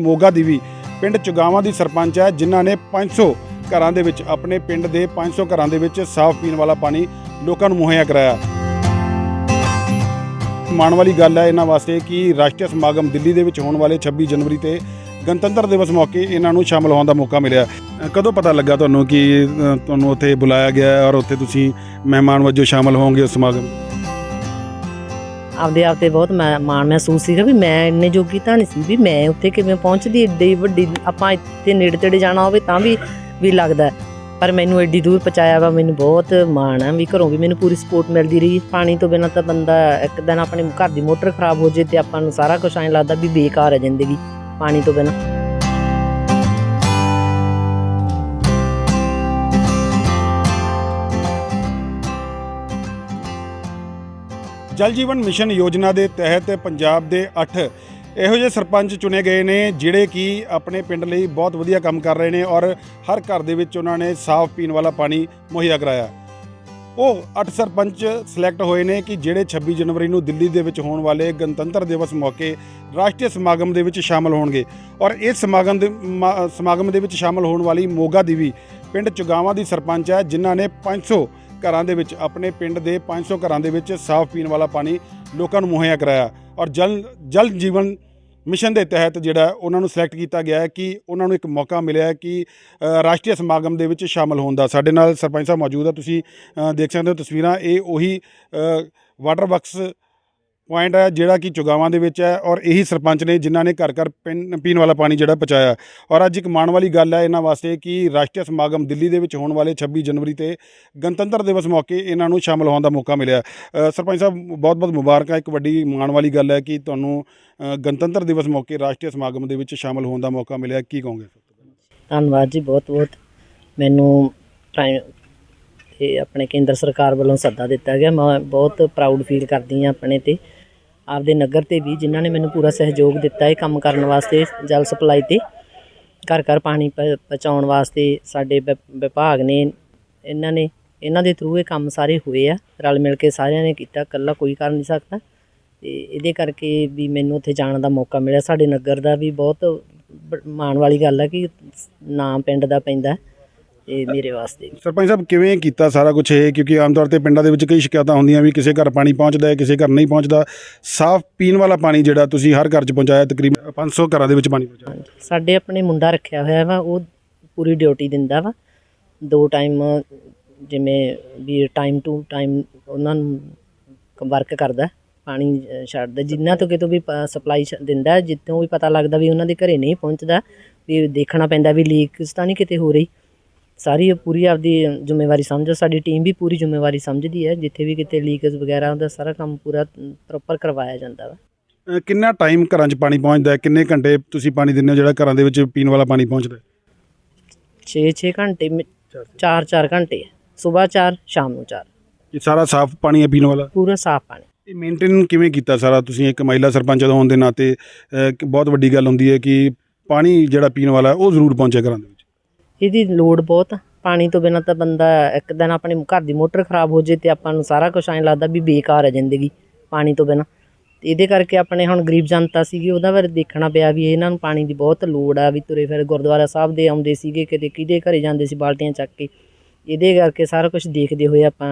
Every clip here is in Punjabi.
ਮੋਗਾ ਦੀ ਵੀ ਪਿੰਡ ਚੁਗਾਵਾਂ ਦੀ ਸਰਪੰਚ ਹੈ, ਜਿਨ੍ਹਾਂ ਨੇ 500 ਘਰਾਂ ਦੇ ਵਿੱਚ ਆਪਣੇ ਪਿੰਡ ਦੇ 500 ਘਰਾਂ ਦੇ ਵਿੱਚ ਸਾਫ਼ ਪੀਣ ਵਾਲਾ ਪਾਣੀ ਲੋਕਾਂ ਨੂੰ ਮੁਹੱਈਆ ਕਰਾਇਆ। ਮਾਣ ਵਾਲੀ ਗੱਲ ਹੈ ਇਹਨਾਂ ਵਾਸਤੇ ਕਿ ਰਾਸ਼ਟਰੀ ਸਮਾਗਮ ਦਿੱਲੀ ਦੇ ਵਿੱਚ ਹੋਣ ਵਾਲੇ 26 ਜਨਵਰੀ ਤੇ ਗਣਤੰਤਰ ਦਿਵਸ ਮੌਕੇ ਇਹਨਾਂ ਨੂੰ ਸ਼ਾਮਲ ਹੋਣ ਦਾ ਮੌਕਾ ਮਿਲਿਆ। ਕਦੋਂ ਪਤਾ ਲੱਗਾ ਤੁਹਾਨੂੰ ਕਿ ਤੁਹਾਨੂੰ ਉੱਥੇ ਬੁਲਾਇਆ ਗਿਆ ਔਰ ਉੱਥੇ ਤੁਸੀਂ ਮਹਿਮਾਨ ਵਜੋਂ ਸ਼ਾਮਲ ਹੋਵੋਗੇ ਉਸ ਸਮਾਗਮ? ਆਪਦੇ ਆਪ ਤੇ ਬਹੁਤ ਮੈਂ- ਮਾਣ ਮਹਿਸੂਸ ਸੀਗਾ ਵੀ ਮੈਂ ਇੰਨੇ ਜੋਗੀ ਤਾਂ ਨਹੀਂ ਸੀ ਵੀ ਮੈਂ ਉੱਥੇ ਕਿਵੇਂ ਪਹੁੰਚਦੀ, ਏਡੀ ਵੱਡੀ ਆਪਾਂ ਇੱਥੇ ਨੇੜੇ ਤੇੜੇ ਜਾਣਾ ਹੋਵੇ ਤਾਂ ਵੀ ਵੀ ਲੱਗਦਾ ਹੈ। ਪਰ ਮੈਨੂੰ ਐਡੀ ਦੂਰ ਪਹੁੰਚਾਇਆ ਵਾ, ਮੈਨੂੰ ਬਹੁਤ ਮਾਣ ਆ ਵੀ ਘਰੋਂ ਵੀ ਮੈਨੂੰ ਪੂਰੀ ਸਪੋਰਟ ਮਿਲਦੀ ਰਹੀ ਪਾਣੀ ਤੋਂ ਬਿਨਾਂ ਤਾਂ ਬੰਦਾ ਇੱਕ ਦਿਨ ਆਪਣੇ ਘਰ ਦੀ ਮੋਟਰ ਖਰਾਬ ਹੋ ਜੇ ਤੇ ਆਪਾਂ ਨੂੰ ਸਾਰਾ ਕੁਝ ਐਂ ਲੱਗਦਾ ਵੀ ਬੇਕਾਰ ਹੈ ਜ਼ਿੰਦਗੀ, ਪਾਣੀ ਤੋਂ ਬਿਨਾਂ ਜਲ ਜੀਵਨ ਮਿਸ਼ਨ ਯੋਜਨਾ ਦੇ ਤਹਿਤ ਪੰਜਾਬ ਦੇ 8 ਇਹੋ ਜਿਹੇ ਸਰਪੰਚ ਚੁਣੇ ਗਏ ਨੇ ਜਿਹੜੇ ਕਿ ਆਪਣੇ ਪਿੰਡ ਲਈ ਬਹੁਤ ਵਧੀਆ ਕੰਮ ਕਰ ਰਹੇ ਨੇ ਔਰ ਹਰ ਘਰ ਦੇ ਵਿੱਚ ਉਹਨਾਂ ਨੇ ਸਾਫ਼ ਪੀਣ ਵਾਲਾ ਪਾਣੀ ਮੁਹੱਈਆ ਕਰਾਇਆ। ਉਹ 8 ਸਰਪੰਚ ਸਿਲੈਕਟ ਹੋਏ ਨੇ ਕਿ ਜਿਹੜੇ 26 ਜਨਵਰੀ ਨੂੰ ਦਿੱਲੀ ਦੇ ਵਿੱਚ ਹੋਣ ਵਾਲੇ ਗਣਤੰਤਰ ਦਿਵਸ ਮੌਕੇ ਰਾਸ਼ਟਰੀ ਸਮਾਗਮ ਦੇ ਵਿੱਚ ਸ਼ਾਮਲ ਹੋਣਗੇ ਔਰ ਇਸ ਸਮਾਗਮ ਦੇ ਸਮਾਗਮ ਦੇ ਵਿੱਚ ਸ਼ਾਮਲ ਹੋਣ ਵਾਲੀ ਮੋਗਾ ਦੀ ਵੀ ਪਿੰਡ ਚੁਗਾਵਾਂ ਦੀ ਸਰਪੰਚ ਹੈ, ਜਿਨ੍ਹਾਂ ਨੇ 500 ਘਰਾਂ ਦੇ ਵਿੱਚ ਆਪਣੇ ਪਿੰਡ ਦੇ 500 ਘਰਾਂ ਦੇ ਵਿੱਚ ਸਾਫ਼ ਪੀਣ ਵਾਲਾ ਪਾਣੀ ਲੋਕਾਂ ਨੂੰ ਮੁਹੱਈਆ ਕਰਾਇਆ। ਔਰ ਜਲ ਜਲ ਜੀਵਨ ਮਿਸ਼ਨ ਦੇ ਤਹਿਤ ਜਿਹੜਾ ਉਹਨਾਂ ਨੂੰ ਸਿਲੈਕਟ ਕੀਤਾ ਗਿਆ ਹੈ ਕਿ ਉਹਨਾਂ ਨੂੰ ਇੱਕ ਮੌਕਾ ਮਿਲਿਆ ਕਿ ਅ, ਰਾਸ਼ਟਰੀ ਸਮਾਗਮ ਦੇ ਵਿੱਚ ਸ਼ਾਮਲ ਹੋਣ ਦਾ। ਸਾਡੇ ਨਾਲ ਸਰਪੰਚ ਸਾਹਿਬ ਮੌਜੂਦ ਆ ਤੁਸੀਂ ਦੇਖ ਸਕਦੇ ਹੋ ਤਸਵੀਰਾਂ। ਇਹ ਉਹੀ ਵਾਟਰ ਬਕਸ ਪੁਆਇੰਟ ਹੈ, ਜਿਹੜਾ ਕਿ ਚੁਗਾਵਾਂ ਦੇ ਵਿੱਚ ਹੈ ਔਰ ਇਹੀ ਸਰਪੰਚ ਨੇ ਜਿਨ੍ਹਾਂ ਨੇ ਘਰ ਘਰ ਪੀਣ ਪੀਣ ਵਾਲਾ ਪਾਣੀ ਜਿਹੜਾ ਪਹੁੰਚਾਇਆ। ਔਰ ਅੱਜ ਇੱਕ ਮਾਣ ਵਾਲੀ ਗੱਲ ਹੈ ਇਹਨਾਂ ਵਾਸਤੇ ਕਿ ਰਾਸ਼ਟਰੀ ਸਮਾਗਮ ਦਿੱਲੀ ਦੇ ਵਿੱਚ ਹੋਣ ਵਾਲੇ 26 ਜਨਵਰੀ ਤੇ ਗਣਤੰਤਰ ਦਿਵਸ ਮੌਕੇ ਇਹਨਾਂ ਨੂੰ ਸ਼ਾਮਲ ਹੋਣ ਦਾ ਮੌਕਾ ਮਿਲਿਆ। ਸਰਪੰਚ ਸਾਹਿਬ ਬਹੁਤ ਬਹੁਤ ਮੁਬਾਰਕਾਂ, ਇੱਕ ਵੱਡੀ ਮਾਣ ਵਾਲੀ ਗੱਲ ਹੈ ਕਿ ਤੁਹਾਨੂੰ ਗਣਤੰਤਰ ਦਿਵਸ ਮੌਕੇ ਰਾਸ਼ਟਰੀ ਸਮਾਗਮ ਦੇ ਵਿੱਚ ਸ਼ਾਮਲ ਹੋਣ ਦਾ ਮੌਕਾ ਮਿਲਿਆ। ਕੀ ਕਹੋਗੇ? ਧੰਨਵਾਦ ਜੀ ਬਹੁਤ ਬਹੁਤ ਮੈਨੂੰ ਪ੍ਰਾਈਮ ਆਪਣੇ ਕੇਂਦਰ ਸਰਕਾਰ ਵੱਲੋਂ ਸੱਦਾ ਦਿੱਤਾ ਗਿਆ। ਮੈਂ ਬਹੁਤ ਪ੍ਰਾਊਡ ਫੀਲ ਕਰਦੀ ਹਾਂ ਆਪਣੇ ਤੇ। ਆਪਦੇ ਨਗਰ ਤੇ ਵੀ ਜਿਨ੍ਹਾਂ ਨੇ ਮੈਨੂੰ ਪੂਰਾ ਸਹਿਯੋਗ ਦਿੱਤਾ ਇਹ ਕੰਮ ਕਰਨ ਵਾਸਤੇ, ਜਲ ਸਪਲਾਈ ਤੇ, ਘਰ ਘਰ ਪਾਣੀ ਪ- ਪਹੁੰਚਾਉਣ ਵਾਸਤੇ ਸਾਡੇ ਵਿ- ਵਿਭਾਗ ਨੇ, ਇਹਨਾਂ ਨੇ, ਇਹਨਾਂ ਦੇ ਥਰੂ ਇਹ ਕੰਮ ਸਾਰੇ ਹੋਏ ਆ, ਰਲ ਮਿਲ ਕੇ ਸਾਰਿਆਂ ਨੇ ਕੀਤਾ, ਇਕੱਲਾ ਕੋਈ ਕਰ ਨਹੀਂ ਸਕਦਾ। ਤੇ ਇਹਦੇ ਕਰਕੇ ਵੀ ਮੈਨੂੰ ਉੱਥੇ ਜਾਣ ਦਾ ਮੌਕਾ ਮਿਲਿਆ। ਸਾਡੇ ਨਗਰ ਦਾ ਵੀ ਬਹੁਤ ਬ- ਮਾਣ ਵਾਲੀ ਗੱਲ ਹੈ ਕਿ ਨਾਮ ਪਿੰਡ ਦਾ ਪੈਂਦਾ। ਤੇ ਮੇਰੇ ਵਾਸਤੇ। ਸਰਪੰਚ ਸਾਹਿਬ ਕਿਵੇਂ ਕੀਤਾ ਸਾਰਾ ਕੁਝ ਇਹ? ਕਿਉਂਕਿ ਆਮ ਤੌਰ ਤੇ ਪਿੰਡਾਂ ਦੇ ਵਿੱਚ ਕਈ ਸ਼ਿਕਾਇਤਾਂ ਹੁੰਦੀਆਂ ਵੀ ਕਿਸੇ ਘਰ ਪਾਣੀ ਪਹੁੰਚਦਾ ਹੈ ਕਿਸੇ ਘਰ ਨਹੀਂ ਪਹੁੰਚਦਾ। ਸਾਫ਼ ਪੀਣ ਵਾਲਾ ਪਾਣੀ ਜਿਹੜਾ ਤੁਸੀਂ ਹਰ ਘਰ 'ਚ ਪਹੁੰਚਾਇਆ ਤਕਰੀਬਨ 500 ਘਰਾਂ ਦੇ ਵਿੱਚ ਪਾਣੀ ਪਹੁੰਚਾਇਆ। ਸਾਡੇ ਆਪਣੇ ਮੁੰਡਾ ਰੱਖਿਆ ਹੋਇਆ ਵਾ ਉਹ ਪੂਰੀ ਡਿਊਟੀ ਦਿੰਦਾ ਵਾ। ਦੋ ਟਾਈਮ ਜਿਵੇਂ ਵੀ ਟਾਈਮ ਟੂ ਟਾਈਮ ਉਹਨਾਂ ਨੂੰ ਵਰਕ ਕਰਦਾ ਪਾਣੀ ਛੱਡਦਾ। ਜਿੰਨਾ ਤੋਂ ਕਿਤੋਂ ਵੀ ਸਪਲਾਈ ਦਿੰਦਾ ਜਿੱਥੋਂ ਵੀ ਪਤਾ ਲੱਗਦਾ ਵੀ ਉਹਨਾਂ ਦੇ ਘਰੇ ਨਹੀਂ ਪਹੁੰਚਦਾ ਵੀ ਦੇਖਣਾ ਪੈਂਦਾ ਵੀ ਲੀਕ ਤਾਂ ਨਹੀਂ ਕਿਤੇ ਹੋ ਰਹੀ। ਸਾਰੀ ਪੂਰੀ ਆਪਦੀ ਜ਼ਿੰਮੇਵਾਰੀ ਸਮਝੋ ਸਾਡੀ ਟੀਮ ਵੀ ਪੂਰੀ ਜ਼ਿੰਮੇਵਾਰੀ ਸਮਝਦੀ ਹੈ ਜਿੱਥੇ ਵੀ ਕਿਤੇ ਲੀਕੇਜ ਵਗੈਰਾ ਹੁੰਦਾ ਸਾਰਾ ਕੰਮ ਪੂਰਾ ਪ੍ਰੋਪਰ ਕਰਵਾਇਆ ਜਾਂਦਾ ਵਾ। ਕਿੰਨਾ ਟਾਈਮ ਘਰਾਂ 'ਚ ਪਾਣੀ ਪਹੁੰਚਦਾ ਹੈ? ਕਿੰਨੇ ਘੰਟੇ ਤੁਸੀਂ ਪਾਣੀ ਦਿੰਦੇ ਹੋ ਜਿਹੜਾ ਘਰਾਂ ਦੇ ਵਿੱਚ ਪੀਣ ਵਾਲਾ ਪਾਣੀ ਪਹੁੰਚਦਾ ਹੈ? 6-6 ਘੰਟੇ 4-4 ਘੰਟੇ। ਸਵੇਰ 4 ਸ਼ਾਮ ਨੂੰ 4 ਇਹ ਸਾਰਾ ਸਾਫ਼ ਪਾਣੀ ਹੈ ਪੀਣ ਵਾਲਾ? ਪੂਰਾ ਸਾਫ਼ ਪਾਣੀ। ਇਹ ਮੇਨਟੇਨ ਕਿਵੇਂ ਕੀਤਾ ਸਾਰਾ? ਤੁਸੀਂ ਇੱਕ ਮਹਿਲਾ ਸਰਪੰਚ ਹੋਣ ਦੇ ਨਾਤੇ ਬਹੁਤ ਵੱਡੀ ਗੱਲ ਹੁੰਦੀ ਹੈ ਕਿ ਪਾਣੀ ਜਿਹੜਾ ਪੀਣ ਵਾਲਾ ਉਹ ਜ਼ਰੂਰ ਪਹੁੰਚੇ ਘਰਾਂ ਦੇ ਵਿੱਚ। ਇਹਦੀ ਲੋੜ ਬਹੁਤ ਆ। ਪਾਣੀ ਤੋਂ ਬਿਨਾਂ ਤਾਂ ਬੰਦਾ ਇੱਕ ਦਿਨ ਆਪਣੇ ਘਰ ਦੀ ਮੋਟਰ ਖਰਾਬ ਹੋ ਜੇ ਤੇ ਆਪਾਂ ਨੂੰ ਸਾਰਾ ਕੁਝ ਐਂ ਲੱਗਦਾ ਵੀ ਬੇਕਾਰ ਹੈ ਜ਼ਿੰਦਗੀ ਪਾਣੀ ਤੋਂ ਬਿਨਾਂ। ਤੇ ਇਹਦੇ ਕਰਕੇ ਆਪਣੇ ਹੁਣ ਗਰੀਬ ਜਨਤਾ ਸੀਗੀ, ਉਹਦਾ ਬਾਰੇ ਦੇਖਣਾ ਪਿਆ ਵੀ ਇਹਨਾਂ ਨੂੰ ਪਾਣੀ ਦੀ ਬਹੁਤ ਲੋੜ ਆ, ਵੀ ਤੁਰੇ ਫਿਰ ਗੁਰਦੁਆਰਾ ਸਾਹਿਬ ਦੇ ਆਉਂਦੇ ਸੀਗੇ, ਕਿਤੇ ਕਿਹਦੇ ਘਰੇ ਜਾਂਦੇ ਸੀ ਬਾਲਟੀਆਂ ਚੱਕ ਕੇ। ਇਹਦੇ ਕਰਕੇ ਸਾਰਾ ਕੁਝ ਦੇਖਦੇ ਹੋਏ ਆਪਾਂ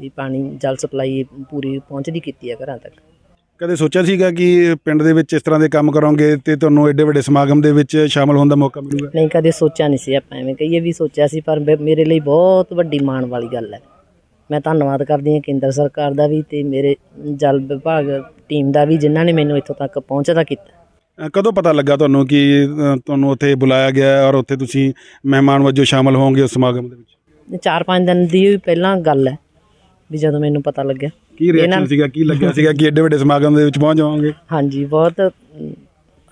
ਵੀ ਪਾਣੀ ਜਲ ਸਪਲਾਈ ਪੂਰੀ ਪਹੁੰਚਦੀ ਕੀਤੀ ਆ ਘਰਾਂ ਤੱਕ। ਕਦੇ ਸੋਚਿਆ ਸੀਗਾ ਕਿ ਪਿੰਡ ਦੇ ਵਿੱਚ ਇਸ ਤਰ੍ਹਾਂ ਦੇ ਕੰਮ ਕਰੋਗੇ ਤੇ ਤੁਹਾਨੂੰ ਐਡੇ ਵੱਡੇ ਸਮਾਗਮ ਦੇ ਵਿੱਚ ਸ਼ਾਮਲ ਹੋਣ ਦਾ ਮੌਕਾ ਮਿਲੂਗਾ? ਨਹੀਂ ਕਦੇ ਸੋਚਿਆ ਨਹੀਂ ਸੀ ਆਪਾਂ ਐਵੇਂ। ਕਹੀਏ ਵੀ ਸੋਚਿਆ ਸੀ ਪਰ ਮੇ- ਮੇਰੇ ਲਈ ਬਹੁਤ ਵੱਡੀ ਮਾਣ ਵਾਲੀ ਗੱਲ ਹੈ। ਮੈਂ ਧੰਨਵਾਦ ਕਰਦੀ ਹਾਂ ਕੇਂਦਰ ਸਰਕਾਰ ਦਾ ਵੀ ਤੇ ਮੇਰੇ ਜਲ ਵਿਭਾਗ ਟੀਮ ਦਾ ਵੀ ਜਿਨ੍ਹਾਂ ਨੇ ਮੈਨੂੰ ਇੱਥੋਂ ਤੱਕ ਪਹੁੰਚਦਾ ਕੀਤਾ। ਅ, ਕਦੋਂ ਪਤਾ ਲੱਗਾ ਤੁਹਾਨੂੰ ਕਿ ਅ, ਤੁਹਾਨੂੰ ਉੱਥੇ ਬੁਲਾਇਆ ਗਿਆ ਹੈ ਔਰ ਉੱਥੇ ਤੁਸੀਂ ਮਹਿਮਾਨ ਵਜੋਂ ਸ਼ਾਮਲ ਹੋਵੋਗੇ ਉਸ ਸਮਾਗਮ ਦੇ ਵਿੱਚ? ਚਾਰ ਪੰਜ ਦਿਨ ਦੀ ਪਹਿਲਾਂ ਗੱਲ ਹੈ ਵੀ ਜਦੋਂ ਮੈਨੂੰ ਪਤਾ ਲੱਗਿਆ। ਕੀ ਰਿਐਕਸ਼ਨ ਇਹਨਾਂ- ਸੀਗਾ ਕੀ ਲੱਗਿਆ ਸੀਗਾ ਕਿ ਐਡੇ ਵੱਡੇ ਸਮਾਗਮ ਦੇ ਵਿੱਚ ਪਹੁੰਚ ਜਾਵਾਂਗੇ ਹਾਂਜੀ ਬਹੁਤ ਅਮ,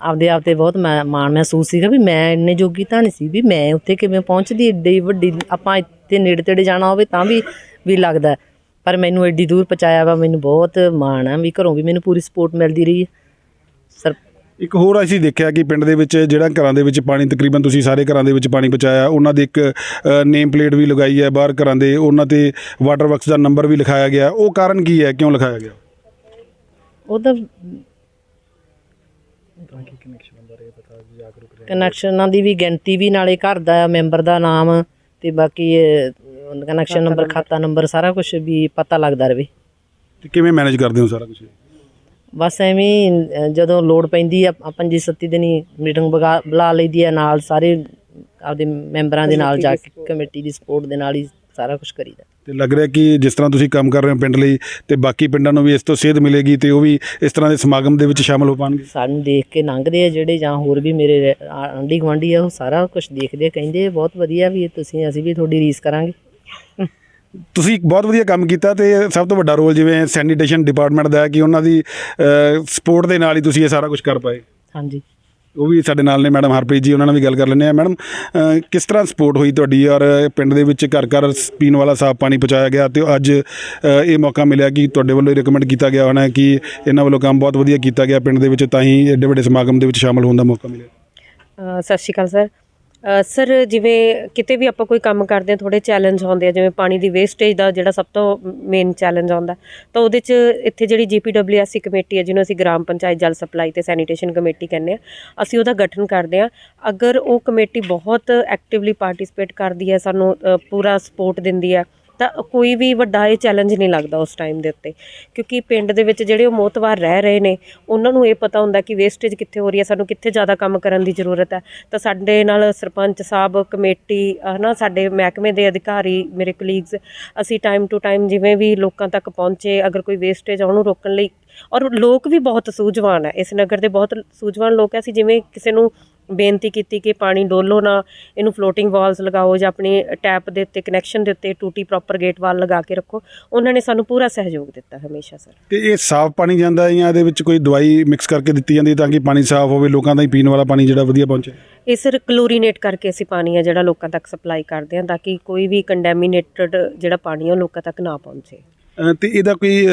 ਆਪਦੇ ਆਪ ਤੇ ਬਹੁਤ ਮੈਂ- ਮਾਣ ਮਹਿਸੂਸ ਸੀਗਾ ਵੀ ਮੈਂ ਇੰਨੇ ਜੋਗੀ ਤਾਂ ਨਹੀਂ ਸੀ ਵੀ ਮੈਂ ਉੱਥੇ ਕਿਵੇਂ ਪਹੁੰਚਦੀ ਏਡੀ ਵੱਡੀ ਆਪਾਂ ਇੱਥੇ ਨੇੜੇ ਤੇੜੇ ਜਾਣਾ ਹੋਵੇ ਤਾਂ ਵੀ ਵੀ ਲੱਗਦਾ। ਪਰ ਮੈਨੂੰ ਐਡੀ ਦੂਰ ਪਹੁੰਚਾਇਆ ਵਾ ਮੈਨੂੰ ਬਹੁਤ ਮਾਣ ਆ ਵੀ ਘਰੋਂ ਵੀ ਮੈਨੂੰ ਪੂਰੀ ਸਪੋਰਟ ਮਿਲਦੀ ਰਹੀ ਹੈ ਸਰ ਇੱਕ ਹੋਰ ਅਸੀਂ ਦੇਖਿਆ ਕਿ ਪਿੰਡ ਦੇ ਵਿੱਚ ਜਿਹੜਾ ਘਰਾਂ ਦੇ ਵਿੱਚ ਪਾਣੀ ਤਕਰੀਬਨ ਤੁਸੀਂ ਸਾਰੇ ਘਰਾਂ ਦੇ ਵਿੱਚ ਪਾਣੀ ਪਹੁੰਚਾਇਆ ਉਹਨਾਂ ਦੀ ਇੱਕ ਨੇਮ ਪਲੇਟ ਵੀ ਲਗਾਈ ਹੈ ਬਾਹਰ ਘਰਾਂ ਦੇ ਉਹਨਾਂ ਤੇ ਵਾਟਰ ਵਰਕਸ ਦਾ ਨੰਬਰ ਵੀ ਲਿਖਾਇਆ ਗਿਆ। ਉਹ ਕਾਰਨ ਕੀ ਹੈ? ਕਿਉਂ ਲਿਖਾਇਆ ਗਿਆ? ਉਹ ਤਾਂ ਕਨੈਕਸ਼ਨਾਂ ਦੀ ਵੀ ਗਿਣਤੀ ਵੀ ਨਾਲੇ ਘਰ ਦਾ ਮੈਂਬਰ ਦਾ ਨਾਮ ਤੇ ਬਾਕੀ ਕਨੈਕਸ਼ਨ ਨੰਬਰ ਖਾਤਾ ਨੰਬਰ ਸਾਰਾ ਕੁਝ ਵੀ ਪਤਾ ਲੱਗਦਾ ਰਵੇ ਤੇ ਕਿਵੇਂ ਮੈਨੇਜ ਕਰਦੇ ਹੋ ਸਾਰਾ ਕੁਝ ਬਸ ਐਵੇਂ ਜਦੋਂ ਲੋੜ ਪੈਂਦੀ ਆ ਆਪਾਂ ਪੰਜੀ ਸੱਤੀ ਦਿਨੀ ਮੀਟਿੰਗ ਬੁਲਾ ਲਈਦੀ ਆ ਨਾਲ ਸਾਰੇ ਆਪਦੇ ਮੈਂਬਰਾਂ ਦੇ ਨਾਲ ਜਾ ਕੇ ਕਮੇਟੀ ਦੀ ਸਪੋਰਟ ਦੇ ਨਾਲ ਹੀ ਸਾਰਾ ਕੁਝ ਕਰੀਦਾ। ਤੇ ਲੱਗ ਰਿਹਾ ਕਿ ਜਿਸ ਤਰ੍ਹਾਂ ਤੁਸੀਂ ਕੰਮ ਕਰ ਰਹੇ ਹੋ ਪਿੰਡ ਲਈ ਤੇ ਬਾਕੀ ਪਿੰਡਾਂ ਨੂੰ ਵੀ ਇਸ ਤੋਂ ਸੇਧ ਮਿਲੇਗੀ ਤੇ ਉਹ ਵੀ ਇਸ ਤਰ੍ਹਾਂ ਦੇ ਸਮਾਗਮ ਦੇ ਵਿੱਚ ਸ਼ਾਮਲ ਹੋ ਪਾਣਗੇ? ਸਾਨੂੰ ਦੇਖ ਕੇ ਲੰਘਦੇ ਆ ਜਿਹੜੇ ਜਾਂ ਹੋਰ ਵੀ ਮੇਰੇ ਆਂਢੀ ਗੁਆਂਢੀ ਆ ਉਹ ਸਾਰਾ ਕੁਝ ਦੇਖਦੇ ਆ ਕਹਿੰਦੇ ਬਹੁਤ ਵਧੀਆ ਵੀ ਤੁਸੀਂ ਅਸੀਂ ਵੀ ਤੁਹਾਡੀ ਰੀਸ ਕਰਾਂਗੇ। ਤੁਸੀਂ ਇੱਕ ਬਹੁਤ ਵਧੀਆ ਕੰਮ ਕੀਤਾ ਤੇ ਸਭ ਤੋਂ ਵੱਡਾ ਰੋਲ ਜਿਵੇਂ ਸੈਨੀਟੇਸ਼ਨ ਡਿਪਾਰਟਮੈਂਟ ਦਾ ਹੈ ਕਿ ਉਹਨਾਂ ਦੀ ਸਪੋਰਟ ਦੇ ਨਾਲ ਹੀ ਤੁਸੀਂ ਇਹ ਸਾਰਾ ਕੁਝ ਕਰ ਪਾਏ। ਹਾਂਜੀ। ਉਹ ਵੀ ਸਾਡੇ ਨਾਲ ਨੇ ਮੈਡਮ ਹਰਪ੍ਰੀਤ ਜੀ ਉਹਨਾਂ ਨਾਲ ਵੀ ਗੱਲ ਕਰ ਲੈਂਦੇ ਆ ਮੈਡਮ ਕਿਸ ਤਰ੍ਹਾਂ ਸਪੋਰਟ ਹੋਈ ਤੁਹਾਡੀ? ਔਰ ਪਿੰਡ ਦੇ ਵਿੱਚ ਘਰ ਘਰ ਪੀਣ ਵਾਲਾ ਸਾਫ਼ ਪਾਣੀ ਪਹੁੰਚਾਇਆ ਗਿਆ ਤੇ ਅੱਜ ਇਹ ਮੌਕਾ ਮਿਲਿਆ ਕਿ ਤੁਹਾਡੇ ਵੱਲੋਂ ਰਿਕਮੈਂਡ ਕੀਤਾ ਗਿਆ ਹੋਣਾ ਕਿ ਇਹਨਾਂ ਵੱਲੋਂ ਕੰਮ ਬਹੁਤ ਵਧੀਆ ਕੀਤਾ ਗਿਆ। ਪਿੰਡ ਦੇ ਵਿੱਚ ਤਾਂ ਹੀ ਐਡੇ ਵੱਡੇ ਸਮਾਗਮ ਦੇ ਵਿੱਚ ਸ਼ਾਮਲ ਹੋਣ ਦਾ ਮੌਕਾ ਮਿਲਿਆ। ਸਤਿ ਸ਼੍ਰੀ ਅਕਾਲ ਸਰ। ਸਰ, ਜਿਵੇਂ ਕਿਤੇ ਵੀ ਆਪਾਂ ਕੋਈ ਕੰਮ ਕਰਦੇ ਹਾਂ ਥੋੜੇ ਚੈਲੰਜ ਆਉਂਦੇ ਆ, ਜਿਵੇਂ ਪਾਣੀ ਦੀ ਵੇਸਟੇਜ ਦਾ ਜਿਹੜਾ ਸਭ ਤੋਂ ਮੇਨ ਚੈਲੰਜ ਆਉਂਦਾ, ਤਾਂ ਉਹਦੇ 'ਚ ਇੱਥੇ ਜਿਹੜੀ ਜੀਪੀਡਬਲਯੂਐਸਸੀ ਕਮੇਟੀ ਹੈ, ਜਿਹਨੂੰ ਅਸੀਂ ਗ੍ਰਾਮ ਪੰਚਾਇਤ ਜਲ ਸਪਲਾਈ ਤੇ ਸੈਨੀਟੇਸ਼ਨ ਕਮੇਟੀ ਕਹਿੰਦੇ ਆ ਅਸੀਂ ਉਹਦਾ ਗਠਨ ਕਰਦੇ ਆ ਅਗਰ ਉਹ ਕਮੇਟੀ ਬਹੁਤ ਐਕਟਿਵਲੀ ਪਾਰਟਿਸਿਪੇਟ ਕਰਦੀ ਹੈ, ਸਾਨੂੰ ਪੂਰਾ ਸਪੋਰਟ ਦਿੰਦੀ ਹੈ ਤਾਂ ਕੋਈ ਵੀ ਵੱਡਾ ਇਹ ਚੈਲੰਜ ਨਹੀਂ ਲੱਗਦਾ ਉਸ ਟਾਈਮ ਦੇ ਉੱਤੇ। ਕਿਉਂਕਿ ਪਿੰਡ ਦੇ ਵਿੱਚ ਜਿਹੜੇ ਉਹ ਮੋਤਵਾਰ ਰਹਿ ਰਹੇ ਨੇ, ਉਹਨਾਂ ਨੂੰ ਇਹ ਪਤਾ ਹੁੰਦਾ ਕਿ ਵੇਸਟੇਜ ਕਿੱਥੇ ਹੋ ਰਹੀ ਹੈ, ਸਾਨੂੰ ਕਿੱਥੇ ਜ਼ਿਆਦਾ ਕੰਮ ਕਰਨ ਦੀ ਜ਼ਰੂਰਤ ਹੈ। ਤਾਂ ਸਾਡੇ ਨਾਲ ਸਰਪੰਚ ਸਾਹਿਬ, ਕਮੇਟੀ, ਹਨਾ, ਸਾਡੇ ਮਹਿਕਮੇ ਦੇ ਅਧਿਕਾਰੀ, ਮੇਰੇ ਕਲੀਗਸ ਅਸੀਂ ਟਾਈਮ ਟੂ ਟਾਈਮ ਜਿਵੇਂ ਵੀ ਲੋਕਾਂ ਤੱਕ ਪਹੁੰਚੇ, ਅਗਰ ਕੋਈ ਵੇਸਟੇਜ ਆ, ਉਹਨੂੰ ਰੋਕਣ ਲਈ। ਔਰ ਲੋਕ ਵੀ ਬਹੁਤ ਸੂਝਵਾਨ ਹੈ। ਇਸ ਨਗਰ ਦੇ ਬਹੁਤ ਸੂਝਵਾਨ ਲੋਕ ਹੈ। ਅਸੀਂ ਜਿਵੇਂ ਕਿਸੇ ਨੂੰ ਬੇਨਤੀ ਕੀਤੀ ਕਿ ਪਾਣੀ ਡੋਲੋ ਨਾ ਇਹਨੂੰ ਫਲੋਟਿੰਗ ਵਾਲਸ ਲਗਾਓ ਜਾਂ ਆਪਣੀ ਟੈਪ ਦੇ ਉੱਤੇ ਕਨੈਕਸ਼ਨ ਦੇ ਉੱਤੇ ਟੂਟੀ ਪ੍ਰੋਪਰ ਗੇਟ ਵਾਲ ਲਗਾ ਕੇ ਰੱਖੋ। ਉਹਨਾਂ ਨੇ ਸਾਨੂੰ ਪੂਰਾ ਸਹਿਯੋਗ ਦਿੱਤਾ ਹਮੇਸ਼ਾ ਸਰ। ਤੇ ਇਹ ਸਾਫ਼ ਪਾਣੀ ਜਾਂਦਾ ਹੈ ਜਾਂ ਇਹਦੇ ਵਿੱਚ ਕੋਈ ਦਵਾਈ ਮਿਕਸ ਕਰਕੇ ਦਿੱਤੀ ਜਾਂਦੀ ਹੈ ਤਾਂ ਕਿ ਪਾਣੀ ਸਾਫ਼ ਹੋਵੇ ਲੋਕਾਂ ਦਾ ਹੀ ਪੀਣ ਵਾਲਾ ਪਾਣੀ ਜਿਹੜਾ ਵਧੀਆ ਪਹੁੰਚੇ? ਇਹ ਸਰ ਕਲੋਰੀਨੇਟ ਕਰਕੇ ਅਸੀਂ ਪਾਣੀ ਆ ਜਿਹੜਾ ਲੋਕਾਂ ਤੱਕ ਸਪਲਾਈ ਕਰਦੇ ਹਾਂ ਤਾਂ ਕਿ ਕੋਈ ਵੀ ਕੰਡੈਮੀਨੇਟਡ ਜਿਹੜਾ ਪਾਣੀ ਉਹ ਲੋਕਾਂ ਤੱਕ ਨਾ ਪਹੁੰਚੇ। ਅ, ਤੇ ਇਹਦਾ ਕੋਈ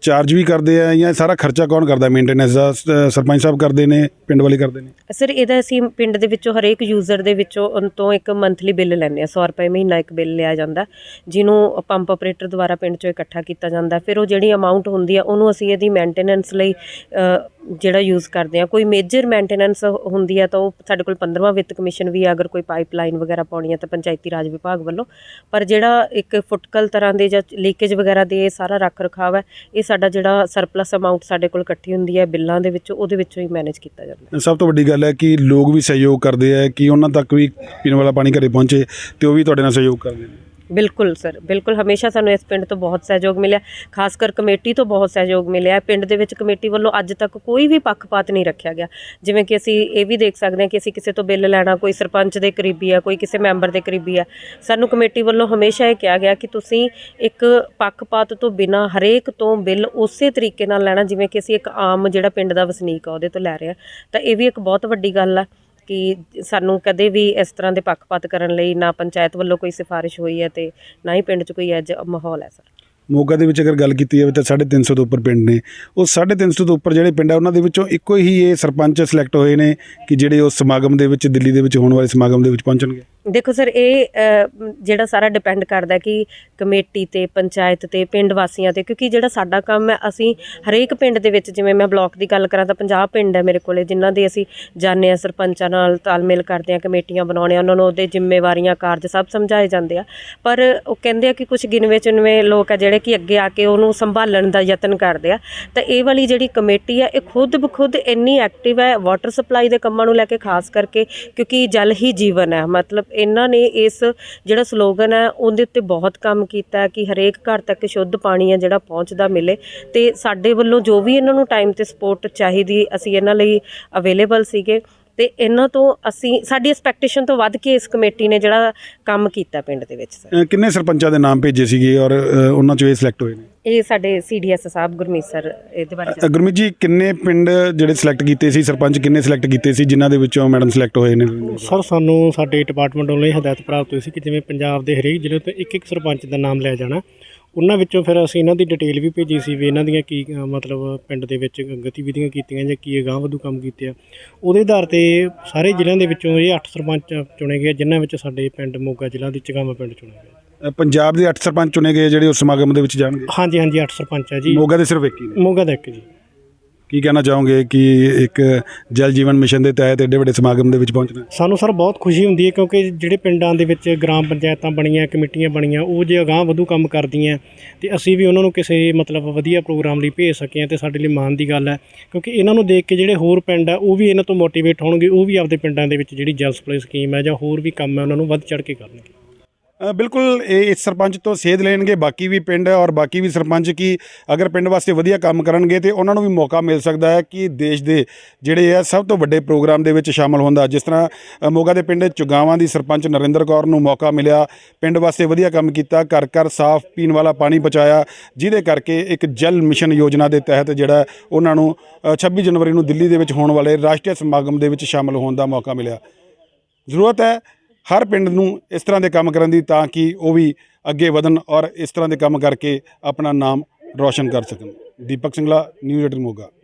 ਚਾਰਜ ਵੀ ਕਰਦੇ ਆ ਜਾਂ ਸਾਰਾ ਖਰਚਾ ਕੌਣ ਕਰਦਾ? ਮੇਨਟੇਨੈਂਸ ਦਾ ਸ- ਸਰਪੰਚ ਸਾਹਿਬ ਕਰਦੇ ਨੇ ਪਿੰਡ ਵਾਲੇ ਕਰਦੇ ਨੇ? ਸਰ ਇਹਦਾ ਅਸੀਂ ਪਿੰਡ ਦੇ ਵਿੱਚੋਂ ਹਰੇਕ ਯੂਜ਼ਰ ਦੇ ਵਿੱਚੋਂ ਉਨ ਤੋਂ ਇੱਕ ਮੰਥਲੀ ਬਿੱਲ ਲੈਂਦੇ ਆ 100 ਰੁਪਏ ਮਹੀਨਾ ਇੱਕ ਬਿੱਲ ਲਿਆ ਜਾਂਦਾ ਜਿਹਨੂੰ ਪੰਪ ਆਪਰੇਟਰ ਦੁਆਰਾ ਪਿੰਡ ਚੋਂ ਇਕੱਠਾ ਕੀਤਾ ਜਾਂਦਾ। ਫਿਰ ਉਹ ਜਿਹੜੀ ਅਮਾਉਂਟ ਹੁੰਦੀ ਆ ਉਹਨੂੰ ਅਸੀਂ ਇਹਦੀ ਮੇਨਟੇਨੈਂਸ ਲਈ ਅ, ਜਿਹੜਾ ਯੂਜ਼ ਕਰਦੇ ਆ ਕੋਈ ਮੇਜਰ ਮੇਨਟੇਨੈਂਸ ਹੁੰਦੀ ਆ ਤਾਂ ਉਹ ਸਾਡੇ ਕੋਲ 15ਵਾਂ ਵਿੱਤ ਕਮਿਸ਼ਨ ਵੀ ਆ। ਅਗਰ ਕੋਈ ਪਾਈਪਲਾਈਨ ਵਗੈਰਾ ਪਾਉਣੀ ਆ ਤਾਂ ਪੰਚਾਇਤੀ ਰਾਜ ਵਿਭਾਗ ਵੱਲੋਂ। ਪਰ ਜਿਹੜਾ ਇੱਕ ਫੁੱਟਕਲ ਤਰ੍ਹਾਂ ਦੇ ਜਾਂ ਲੀਕੇਜ ਵਗੈਰਾ ਵਗੈਰਾ ਦੇ ਇਹ ਸਾਰਾ ਰੱਖ ਰਖਾਵ ਹੈ, ਇਹ ਸਾਡਾ ਜਿਹੜਾ ਸਰਪਲਸ ਅਮਾਉਂਟ ਸਾਡੇ ਕੋਲ ਇਕੱਠੀ ਹੁੰਦੀ ਹੈ ਬਿੱਲਾਂ ਦੇ ਵਿੱਚ, ਉਹਦੇ ਵਿੱਚੋਂ ਹੀ ਮੈਨੇਜ ਕੀਤਾ ਜਾਂਦਾ ਸਭ ਤੋਂ ਵੱਡੀ ਗੱਲ ਹੈ ਕਿ ਲੋਕ ਵੀ ਸਹਿਯੋਗ ਕਰਦੇ ਆ ਕਿ ਉਹਨਾਂ ਤੱਕ ਵੀ ਪੀਣ ਵਾਲਾ ਪਾਣੀ ਘਰੇ ਪਹੁੰਚੇ ਤੇ ਉਹ ਵੀ ਤੁਹਾਡੇ ਨਾਲ ਸਹਿਯੋਗ ਕਰਦੇ ਨੇ। ਬਿਲਕੁਲ ਸਰ, ਬਿਲਕੁਲ ਹਮੇਸ਼ਾ ਸਾਨੂੰ ਇਸ ਪਿੰਡ ਤੋਂ ਬਹੁਤ ਸਹਿਯੋਗ ਮਿਲਿਆ। ਖਾਸ ਕਰ ਕਮੇਟੀ ਤੋਂ ਬਹੁਤ ਸਹਿਯੋਗ ਮਿਲਿਆ। ਪਿੰਡ ਦੇ ਵਿੱਚ ਕਮੇਟੀ ਵੱਲੋਂ ਅੱਜ ਤੱਕ ਕੋਈ ਵੀ ਪੱਖਪਾਤ ਨਹੀਂ ਰੱਖਿਆ ਗਿਆ। ਜਿਵੇਂ ਕਿ ਅਸੀਂ ਇਹ ਵੀ ਦੇਖ ਸਕਦੇ ਹਾਂ ਕਿ ਅਸੀਂ ਕਿਸੇ ਤੋਂ ਬਿੱਲ ਲੈਣਾ ਕੋਈ ਸਰਪੰਚ ਦੇ ਕਰੀਬੀ ਆ, ਕੋਈ ਕਿਸੇ ਮੈਂਬਰ ਦੇ ਕਰੀਬੀ ਆ। ਸਾਨੂੰ ਕਮੇਟੀ ਵੱਲੋਂ ਹਮੇਸ਼ਾ ਇਹ ਕਿਹਾ ਗਿਆ ਕਿ ਤੁਸੀਂ ਇੱਕ ਪੱਖਪਾਤ ਤੋਂ ਬਿਨਾ ਹਰੇਕ ਤੋਂ ਬਿੱਲ ਉਸੇ ਤਰੀਕੇ ਨਾਲ ਲੈਣਾ, ਜਿਵੇਂ ਕਿ ਅਸੀਂ ਇੱਕ ਆਮ ਜਿਹੜਾ ਪਿੰਡ ਦਾ ਵਸਨੀਕ ਆ, ਉਹਦੇ ਤੋਂ ਲੈ ਰਹੇ ਹਾਂ। ਤਾਂ ਇਹ ਵੀ ਇੱਕ ਬਹੁਤ ਵੱਡੀ ਗੱਲ ਆ। ਕਿ ਸਾਨੂੰ ਕਦੇ ਵੀ ਇਸ ਤਰ੍ਹਾਂ ਦੇ ਪੱਖਪਾਤ ਕਰਨ ਲਈ ਨਾ ਪੰਚਾਇਤ ਵੱਲੋਂ ਕੋਈ ਸਿਫਾਰਿਸ਼ ਹੋਈ ਹੈ ਤੇ ਨਾ ਹੀ ਪਿੰਡ 'ਚ ਕੋਈ ਅੱਜ ਮਾਹੌਲ ਹੈ, ਸਰ। ਮੋਗਾ ਦੇ ਵਿੱਚ ਅਗਰ ਗੱਲ ਕੀਤੀ ਜਾਵੇ ਤਾਂ 350 ਤੋਂ ਉੱਪਰ ਪਿੰਡ ਨੇ। ਉਹ 350 ਤੋਂ ਉੱਪਰ ਜਿਹੜੇ ਪਿੰਡ ਆ, ਉਹਨਾਂ ਦੇ ਵਿੱਚੋਂ ਇੱਕੋ ਹੀ ਇਹ ਸਰਪੰਚ ਸਿਲੈਕਟ ਹੋਏ ਨੇ ਕਿ ਜਿਹੜੇ ਉਸ ਸਮਾਗਮ ਦੇ ਵਿੱਚ ਦਿੱਲੀ ਦੇ ਵਿੱਚ ਹੋਣ ਵਾਲੇ ਸਮਾਗਮ ਦੇ ਵਿੱਚ ਪਹੁੰਚਣਗੇ। ਦੇਖੋ ਸਰ, ਇਹ ਜਿਹੜਾ ਸਾਰਾ ਡਿਪੈਂਡ ਕਰਦਾ ਕਿ ਕਮੇਟੀ ਤੇ, ਪੰਚਾਇਤ ਤੇ, ਪਿੰਡ ਵਾਸੀਆਂ ਤੇ, ਕਿਉਂਕਿ ਜਿਹੜਾ ਸਾਡਾ ਕੰਮ ਹੈ, ਅਸੀਂ ਹਰੇਕ ਪਿੰਡ ਦੇ ਵਿੱਚ, ਜਿਵੇਂ ਮੈਂ ਬਲਾਕ ਦੀ ਗੱਲ ਕਰਾਂ ਤਾਂ 50 ਪਿੰਡ ਹੈ ਮੇਰੇ ਕੋਲੇ, ਜਿਨ੍ਹਾਂ ਦੇ ਅਸੀਂ ਜਾਣਦੇ ਆ ਸਰਪੰਚਾਂ ਨਾਲ ਤਾਲਮੇਲ ਕਰਦੇ ਆ ਕਮੇਟੀਆਂ ਬਣਾਉਂਦੇ ਆ ਉਹਨਾਂ ਨੂੰ ਉਹਦੇ ਜ਼ਿੰਮੇਵਾਰੀਆਂ, ਕਾਰਜ ਸਭ ਸਮਝਾਏ ਜਾਂਦੇ ਆ। ਪਰ ਉਹ ਕਹਿੰਦੇ ਆ ਕਿ ਕੁਝ ਗਿਣਵੇਂ ਚੁਣਵੇਂ ਲੋਕ ਆ ਜਿਹੜੇ ਕਿ ਅੱਗੇ ਆ ਕੇ ਉਹਨੂੰ ਸੰਭਾਲਣ ਦਾ ਯਤਨ ਕਰਦੇ ਆ। ਤਾਂ ਇਹ ਵਾਲੀ ਜਿਹੜੀ ਕਮੇਟੀ ਆ, ਇਹ ਖੁਦ ਬਖੁਦ ਇੰਨੀ ਐਕਟਿਵ ਹੈ ਵਾਟਰ ਸਪਲਾਈ ਦੇ ਕੰਮਾਂ ਨੂੰ ਲੈ ਕੇ, ਖਾਸ ਕਰਕੇ, ਕਿਉਂਕਿ ਜਲ ਹੀ ਜੀਵਨ ਹੈ। ਮਤਲਬ ਇਹਨਾਂ ਨੇ ਇਸ ਜਿਹੜਾ ਸਲੋਗਨ ਹੈ, ਉਹਦੇ ਉੱਤੇ ਬਹੁਤ ਕੰਮ ਕੀਤਾ ਕਿ ਹਰੇਕ ਘਰ ਤੱਕ ਸ਼ੁੱਧ ਪਾਣੀ ਹੈ ਜਿਹੜਾ ਪਹੁੰਚਦਾ ਮਿਲੇ। ਤੇ ਸਾਡੇ ਵੱਲੋਂ ਜੋ ਵੀ ਇਹਨਾਂ ਨੂੰ ਟਾਈਮ ਤੇ ਸਪੋਰਟ ਚਾਹੀਦੀ, ਅਸੀਂ ਇਹਨਾਂ ਲਈ ਅਵੇਲੇਬਲ ਸੀਗੇ। ਤੇ ਇਹਨਾਂ ਤੋਂ ਅਸੀਂ ਸਾਡੀ ਐਕਸਪੈਕਟੇਸ਼ਨ ਤੋਂ ਵੱਧ ਕੇ ਇਸ ਕਮੇਟੀ ਨੇ ਜਿਹੜਾ ਕੰਮ ਕੀਤਾ ਪਿੰਡ ਦੇ ਵਿੱਚ ਸਰ। ਕਿੰਨੇ ਸਰਪੰਚਾਂ ਦੇ ਨਾਮ ਭੇਜੇ ਸੀਗੇ ਔਰ ਉਹਨਾਂ ਚੋਂ ਇਹ ਸਿਲੈਕਟ ਹੋਏ ਨੇ? ਇਹ ਸਾਡੇ ਸੀਡੀਐਸ ਸਾਹਿਬ ਗੁਰਮੀਤ ਸਰ ਇਹਦੇ ਬਾਰੇ ਗੁਰਮੀਤ ਜੀ ਕਿੰਨੇ ਪਿੰਡ ਜਿਹੜੇ ਸਿਲੈਕਟ ਕੀਤੇ ਸੀ ਸਰਪੰਚ ਕਿੰਨੇ ਸਿਲੈਕਟ ਕੀਤੇ ਸੀ ਜਿਨ੍ਹਾਂ ਦੇ ਵਿੱਚੋਂ ਮੈਡਮ ਸਿਲੈਕਟ ਹੋਏ ਨੇ? ਸਰ ਸਾਨੂੰ ਸਾਡੇ ਡਿਪਾਰਟਮੈਂਟ ਵੱਲੋਂ ਇਹ ਹਦਾਇਤ ਪ੍ਰਾਪਤ ਹੋਈ ਸੀ ਕਿ ਜਿਵੇਂ ਪੰਜਾਬ ਦੇ ਹਰੇਕ ਜ਼ਿਲ੍ਹੇ ਤੋਂ ਇੱਕ ਇੱਕ ਸਰਪੰਚ ਦਾ ਨਾਮ ਲਿਆ ਜਾਣਾ। ਉਹਨਾਂ ਵਿੱਚੋਂ ਫਿਰ ਅਸੀਂ ਇਹਨਾਂ ਦੀ ਡਿਟੇਲ ਵੀ ਭੇਜੀ ਸੀ ਵੀ ਇਹਨਾਂ ਦੀਆਂ ਕੀ ਅ, ਮਤਲਬ ਪਿੰਡ ਦੇ ਵਿੱਚ ਗਤੀਵਿਧੀਆਂ ਕੀਤੀਆਂ ਜਾਂ ਕੀ ਅਗਾਂਹ ਵਧੂ ਕੰਮ ਕੀਤੇ ਆ। ਉਹਦੇ ਆਧਾਰ ਤੇ ਸਾਰੇ ਜ਼ਿਲ੍ਹਿਆਂ ਦੇ ਵਿੱਚੋਂ ਇਹ 8 ਸਰਪੰਚ ਚੁਣੇ ਗਏ ਜਿਨ੍ਹਾਂ ਵਿੱਚ ਸਾਡੇ ਪਿੰਡ ਮੋਗਾ ਜ਼ਿਲ੍ਹਾ ਦੀ ਚਗਾਮਾ ਪਿੰਡ ਚੁਣਿਆ ਗਿਆ ਅ, ਪੰਜਾਬ ਦੇ 8 ਸਰਪੰਚ ਚੁਣੇ ਗਏ ਜਿਹੜੇ ਉਸ ਸਮਾਗਮ ਦੇ ਵਿੱਚ ਜਾਣਗੇ? ਹਾਂਜੀ ਹਾਂਜੀ 8 ਸਰਪੰਚ ਆ ਜੀ। ਮੋਗਾ ਦੇ ਸਿਰਫ ਇੱਕ ਹੀ ਨੇ? ਮੋਗਾ ਦਾ ਇੱਕ ਜੀ। ਕੀ ਕਹਿਣਾ ਚਾਹੋਗੇ ਕਿ ਇੱਕ ਜਲ ਜੀਵਨ ਮਿਸ਼ਨ ਦੇ ਤਹਿਤ ਏਡੇ ਵੱਡੇ ਸਮਾਗਮ ਦੇ ਵਿੱਚ ਪਹੁੰਚਣਾ? ਸਾਨੂੰ ਸਰ ਬਹੁਤ ਖੁਸ਼ੀ ਹੁੰਦੀ ਹੈ ਕਿਉਂਕਿ ਜਿਹੜੇ ਪਿੰਡਾਂ ਦੇ ਵਿੱਚ ਗ੍ਰਾਮ ਪੰਚਾਇਤਾਂ ਬਣੀਆਂ, ਕਮੇਟੀਆਂ ਬਣੀਆਂ, ਉਹ ਜੇ ਅਗਾਂਹ ਵਧੂ ਕੰਮ ਕਰਦੀਆਂ ਤੇ ਅਸੀਂ ਵੀ ਉਹਨਾਂ ਨੂੰ ਕਿਸੇ ਮਤਲਬ ਵਧੀਆ ਪ੍ਰੋਗਰਾਮ ਲਈ ਭੇਜ ਸਕੇ ਹਾਂ ਤੇ ਸਾਡੇ ਲਈ ਮਾਣ ਦੀ ਗੱਲ ਹੈ। ਕਿਉਂਕਿ ਇਹਨਾਂ ਨੂੰ ਦੇਖ ਕੇ ਜਿਹੜੇ ਹੋਰ ਪਿੰਡ ਆ, ਉਹ ਵੀ ਇਹਨਾਂ ਤੋਂ ਮੋਟੀਵੇਟ ਹੋਣਗੇ, ਉਹ ਵੀ ਆਪਦੇ ਪਿੰਡਾਂ ਦੇ ਵਿੱਚ ਜਿਹੜੀ ਜਲ ਸਪਲਾਈ ਸਕੀਮ ਹੈ ਜਾਂ ਹੋਰ ਵੀ ਕੰਮ ਹੈ, ਉਹਨਾਂ ਨੂੰ ਵੱਧ ਚੜ੍ਹ ਕੇ ਕਰਨਗੇ। ਬਿਲਕੁਲ ਇਹ ਇਸ ਸਰਪੰਚ ਤੋਂ ਸੇਧ ਲੈਣਗੇ ਬਾਕੀ ਵੀ ਪਿੰਡ ਔਰ ਬਾਕੀ ਵੀ ਸਰਪੰਚ ਕੀ ਅਗਰ ਪਿੰਡ ਵਾਸਤੇ ਵਧੀਆ ਕੰਮ ਕਰਨਗੇ ਤੇ ਉਹਨਾਂ ਨੂੰ ਵੀ ਮੌਕਾ ਮਿਲ ਸਕਦਾ ਹੈ ਕਿ ਦੇਸ਼ ਦੇ ਜਿਹੜੇ ਆ ਸਭ ਤੋਂ ਵੱਡੇ ਪ੍ਰੋਗਰਾਮ ਦੇ ਵਿੱਚ ਸ਼ਾਮਲ ਹੁੰਦਾ ਜਿਸ ਤਰ੍ਹਾਂ ਮੋਗਾ ਦੇ ਪਿੰਡ ਚੁਗਾਵਾਂ ਦੀ ਸਰਪੰਚ ਨਰਿੰਦਰ ਕੌਰ ਨੂੰ ਮੌਕਾ ਮਿਲਿਆ ਪਿੰਡ ਵਾਸਤੇ ਵਧੀਆ ਕੰਮ ਕੀਤਾ ਘਰ ਘਰ ਸਾਫ਼ ਪੀਣ ਵਾਲਾ ਪਾਣੀ ਪਹੁੰਚਾਇਆ ਜਿਹਦੇ ਕਰਕੇ ਇੱਕ ਜਲ ਮਿਸ਼ਨ ਯੋਜਨਾ ਦੇ ਤਹਿਤ ਜਿਹੜਾ ਉਹਨਾਂ ਨੂੰ ਅ, 26 ਜਨਵਰੀ ਨੂੰ ਦਿੱਲੀ ਦੇ ਵਿੱਚ ਹੋਣ ਵਾਲੇ ਰਾਸ਼ਟਰੀ ਸਮਾਗਮ ਦੇ ਵਿੱਚ ਸ਼ਾਮਲ ਹੋਣ ਦਾ ਮੌਕਾ ਮਿਲਿਆ। ਜ਼ਰੂਰਤ ਹੈ ਹਰ ਪਿੰਡ ਨੂੰ ਇਸ ਤਰ੍ਹਾਂ ਦੇ ਕੰਮ ਕਰਨ ਦੀ ਤਾਂ ਕਿ ਉਹ ਵੀ ਅੱਗੇ ਵਧਣ ਔਰ ਇਸ ਤਰ੍ਹਾਂ ਦੇ ਕੰਮ ਕਰਕੇ ਆਪਣਾ ਨਾਮ ਰੌਸ਼ਨ ਕਰ ਸਕਣ। ਦੀਪਕ ਸਿੰਗਲਾ, ਨਿਊਜ਼ 18 ਮੋਗਾ।